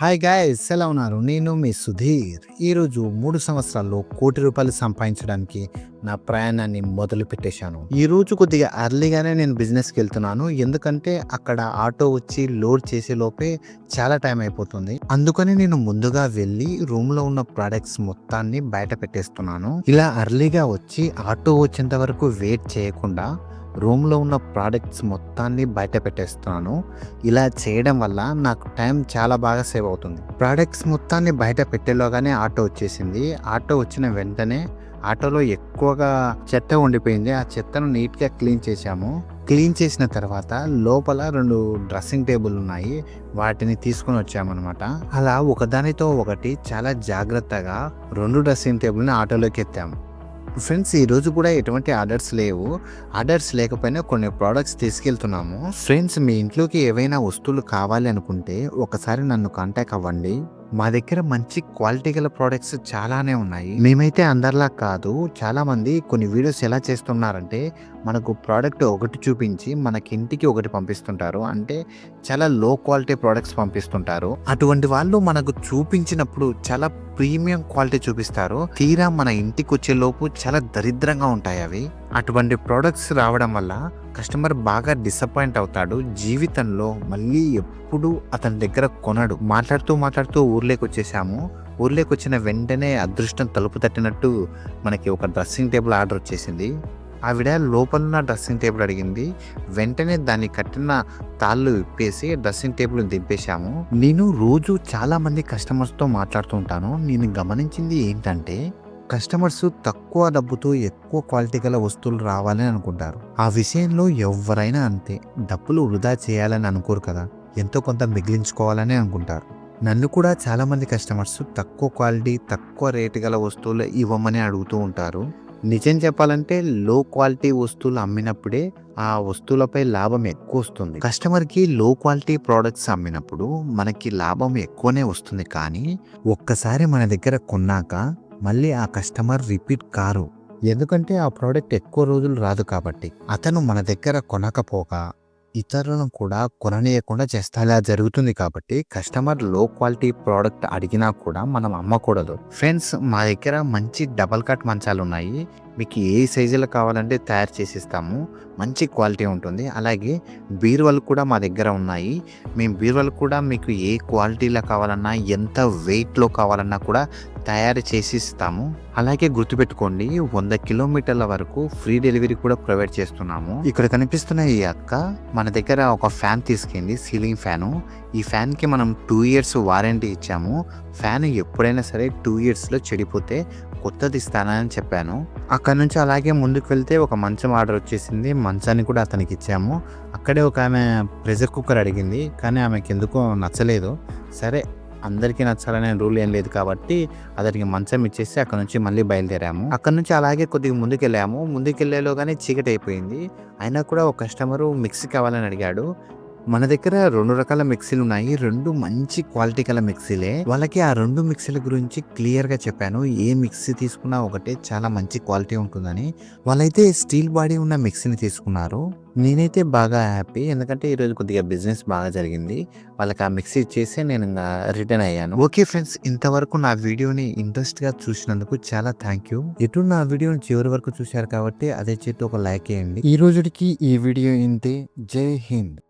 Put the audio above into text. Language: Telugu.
హాయ్ గాయస్ ఎలా ఉన్నారు నేను మీ సుధీర్. ఈరోజు మూడు సంవత్సరాల్లో కోటి రూపాయలు సంపాదించడానికి నా ప్రయాణాన్ని మొదలు పెట్టేశాను ఈ రోజు కొద్దిగా అర్లీగానే నేను బిజినెస్కి వెళ్తున్నాను. ఎందుకంటే అక్కడ ఆటో వచ్చి లోడ్ చేసే లోపే చాలా టైం అయిపోతుంది. అందుకని నేను ముందుగా వెళ్ళి రూమ్లో ఉన్న ప్రోడక్ట్స్ మొత్తాన్ని బయట పెట్టేస్తున్నాను. ఇలా అర్లీగా వచ్చి ఆటో వచ్చేంత వరకు వెయిట్ చేయకుండా రూమ్లో ఉన్న ప్రోడక్ట్స్ మొత్తాన్ని బయట పెట్టేస్తున్నాను. ఇలా చేయడం వల్ల నాకు టైం చాలా బాగా సేవ్ అవుతుంది. ప్రోడక్ట్స్ మొత్తాన్ని బయట పెట్టేలోగానే ఆటో వచ్చేసింది. ఆటో వచ్చిన వెంటనే ఆటోలో ఎక్కువగా చెత్త ఉండిపోయింది. ఆ చెత్తను నీట్గా క్లీన్ చేశాము. క్లీన్ చేసిన తర్వాత లోపల రెండు డ్రెస్సింగ్ టేబుల్ ఉన్నాయి. వాటిని తీసుకొని వచ్చామన్నమాట. అలా ఒకదానితో ఒకటి చాలా జాగ్రత్తగా రెండు డ్రెస్సింగ్ టేబుల్ని ఆటోలోకి ఎత్తాము. ఫ్రెండ్స్ ఈరోజు కూడా ఎటువంటి ఆర్డర్స్ లేవు. ఆర్డర్స్ లేకపోయినా కొన్ని ప్రోడక్ట్స్ తీసుకెళ్తున్నాము. ఫ్రెండ్స్ మీ ఇంట్లోకి ఏవైనా వస్తువులు కావాలి అనుకుంటే ఒకసారి నన్ను కాంటాక్ట్ అవ్వండి. మా దగ్గర మంచి క్వాలిటీ గల ప్రోడక్ట్స్ చాలానే ఉన్నాయి. మేమైతే అందరిలా కాదు. చాలామంది కొన్ని వీడియోస్ ఎలా చేస్తున్నారంటే మనకు ప్రోడక్ట్ ఒకటి చూపించి మనకి ఇంటికి ఒకటి పంపిస్తుంటారు. అంటే చాలా లో క్వాలిటీ ప్రోడక్ట్స్ పంపిస్తుంటారు. అటువంటి వాళ్ళు మనకు చూపించినప్పుడు చాలా ప్రీమియం క్వాలిటీ చూపిస్తారు. తీరా మన ఇంటికి వచ్చేలోపు చాలా దరిద్రంగా ఉంటాయి అవి. అటువంటి ప్రోడక్ట్స్ రావడం వల్ల కస్టమర్ బాగా డిసప్పాయింట్ అవుతాడు. జీవితంలో మళ్ళీ ఎప్పుడు అతని దగ్గర కొనడు. మాట్లాడుతూ మాట్లాడుతూ ఊర్లోకి వచ్చేసాము. ఊర్లోకి వచ్చిన వెంటనే అదృష్టం తలుపు తట్టినట్టు మనకి ఒక డ్రెస్సింగ్ టేబుల్ ఆర్డర్ వచ్చేసింది. ఆవిడ లోపల డ్రెస్సింగ్ టేబుల్ అడిగింది. వెంటనే దాన్ని కట్టిన తాళ్ళు విప్పేసి డ్రెస్సింగ్ టేబుల్ దింపేశాము. నేను రోజు చాలా మంది కస్టమర్స్తో మాట్లాడుతూ ఉంటాను. నేను గమనించింది ఏంటంటే కస్టమర్స్ తక్కువ డబ్బుతో ఎక్కువ క్వాలిటీ గల వస్తువులు రావాలని అనుకుంటారు. ఆ విషయంలో ఎవరైనా అంతే డబ్బులు వృధా చేయాలని అనుకోరు కదా. ఎంతో కొంత మిగిలించుకోవాలని అనుకుంటారు. నన్ను కూడా చాలామంది కస్టమర్స్ తక్కువ క్వాలిటీ తక్కువ రేటు గల వస్తువులు ఇవ్వమని అడుగుతూ ఉంటారు. నిజం చెప్పాలంటే లో క్వాలిటీ వస్తువులు అమ్మినప్పుడే ఆ వస్తువులపై లాభం ఎక్కువ వస్తుంది. కస్టమర్కి లో క్వాలిటీ ప్రోడక్ట్స్ అమ్మినప్పుడు మనకి లాభం ఎక్కువనే వస్తుంది కానీ ఒక్కసారి మన దగ్గర కొన్నాక మళ్ళీ ఆ కస్టమర్ రిపీట్ కారు. ఎందుకంటే ఆ ప్రోడక్ట్ ఎక్కువ రోజులు రాదు కాబట్టి. అతను మన దగ్గర కొనకపోగా ఇతరులను కూడా కొననీయకుండా చేస్తే అలా జరుగుతుంది కాబట్టి కస్టమర్లో క్వాలిటీ ప్రోడక్ట్ అడిగినా కూడా మనం అమ్మకూడదు. ఫ్రెండ్స్ మా దగ్గర మంచి డబల్ కట్ మంచాలు ఉన్నాయి. మీకు ఏ సైజులో కావాలంటే తయారు చేసిస్తాము. మంచి క్వాలిటీ ఉంటుంది. అలాగే బీరువలు కూడా మా దగ్గర ఉన్నాయి. మేము బీరువలు కూడా మీకు ఏ క్వాలిటీలో కావాలన్నా ఎంత వెయిట్లో కావాలన్నా కూడా తయారు చేసి ఇస్తాము అలాగే గుర్తుపెట్టుకోండి వంద కిలోమీటర్ల వరకు ఫ్రీ డెలివరీ కూడా ప్రొవైడ్ చేస్తున్నాము. ఇక్కడ కనిపిస్తున్న ఈ అక్క మన దగ్గర ఒక ఫ్యాన్ తీసుకెళ్ళి సీలింగ్ ఫ్యాను. ఈ ఫ్యాన్కి మనం టూ ఇయర్స్ వారంటీ ఇచ్చాము. ఫ్యాన్ ఎప్పుడైనా సరే టూ ఇయర్స్లో చెడిపోతే కొత్తది ఇస్తానని చెప్పాను. అక్కడ నుంచి అలాగే ముందుకు వెళ్తే ఒక మంచం ఆర్డర్ వచ్చేసింది. మంచాన్ని కూడా అతనికి ఇచ్చాము. అక్కడే ఒక ఆమె ప్రెషర్ కుక్కర్ అడిగింది. కానీ ఆమెకి ఎందుకో నచ్చలేదు. సరే అందరికీ నచ్చాలనే రూల్ ఏం లేదు కాబట్టి అతనికి మంచం ఇచ్చేసి అక్కడ నుంచి మళ్ళీ బయలుదేరాము. అక్కడ నుంచి అలాగే కొద్దిగా ముందుకెళ్ళాము. ముందుకెళ్ళేలోగానే చీకటి అయిపోయింది అయినా కూడా ఒక కస్టమరు మిక్సీ కావాలని అడిగాడు. మన దగ్గర రెండు రకాల మిక్సీలు ఉన్నాయి. రెండు మంచి క్వాలిటీ గల మిక్సీలే. వాళ్ళకి ఆ రెండు మిక్సీల గురించి క్లియర్గా చెప్పాను. ఏ మిక్సీ తీసుకున్నా ఒకటే చాలా మంచి క్వాలిటీ ఉంటుందని. వాళ్ళైతే స్టీల్ బాడీ ఉన్న మిక్సీని తీసుకున్నారు. నేనైతే బాగా హ్యాపీ. ఎందుకంటే ఈరోజు కొద్దిగా బిజినెస్ బాగా జరిగింది. వాళ్ళకి ఆ మిక్సీ ఇచ్చేసి నేను ఇంకా రిటర్న్ అయ్యాను. ఓకే ఫ్రెండ్స్ ఇంతవరకు నా వీడియోని ఇంట్రెస్ట్గా చూసినందుకు చాలా థ్యాంక్ యూ. ఎటు నా వీడియోని చివరి వరకు చూశారు కాబట్టి అదే చేతి ఒక లైక్ వేయండి ఈ రోజుకి ఈ వీడియో ఇంతే. జై హింద్.